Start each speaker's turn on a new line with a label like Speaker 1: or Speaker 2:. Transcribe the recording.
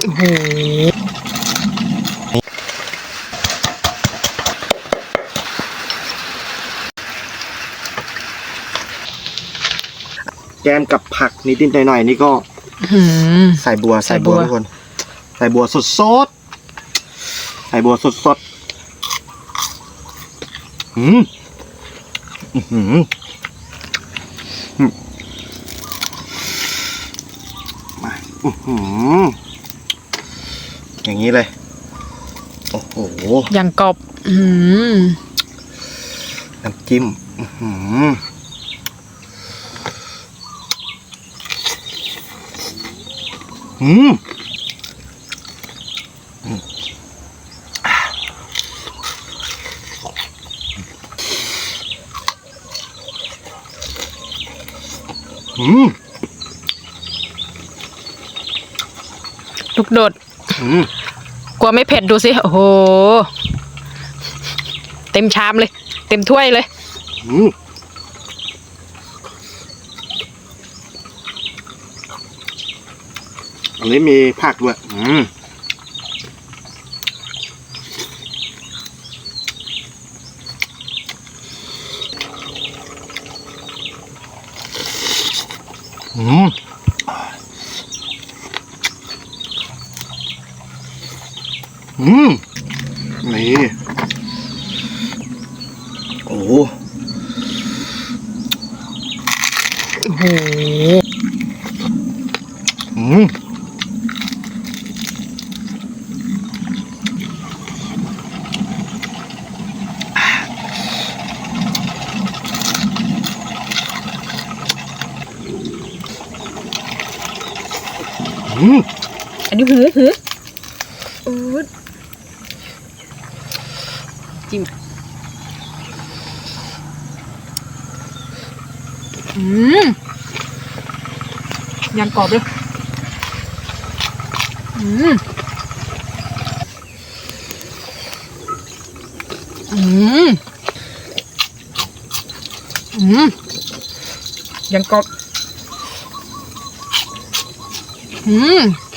Speaker 1: โอ้โห
Speaker 2: แกมกับผักนิดๆหน่อยๆนี่ก็
Speaker 1: หืม
Speaker 2: ใส่บัว
Speaker 1: ใส่
Speaker 2: ใส่
Speaker 1: บั
Speaker 2: บัว
Speaker 1: ว
Speaker 2: ทุกคน ใส่บัวสดสดๆใส่บัวสดสดๆอืมอื้อหืออืมมาอื้อหือ อย่างนี้เลย โอ้โห
Speaker 1: อย่างกรอบหืม
Speaker 2: น้ำจิ้มอื้อหืออืมอืม
Speaker 1: ลูกโดด
Speaker 2: อืม
Speaker 1: กลัวไม่เผ็ดดูสิ โอ้โห เต็มชามเลย เต็มถ้วยเลย
Speaker 2: อืมอันนี้มีผักด้วยอืมอืม อืมนี่โอ้โห
Speaker 1: โอ้โห
Speaker 2: อืมอืม
Speaker 1: อันนี้หูหูอูด จิ้มอืมยังกรอบเลยอืมอืมอืมยังกรอบอืม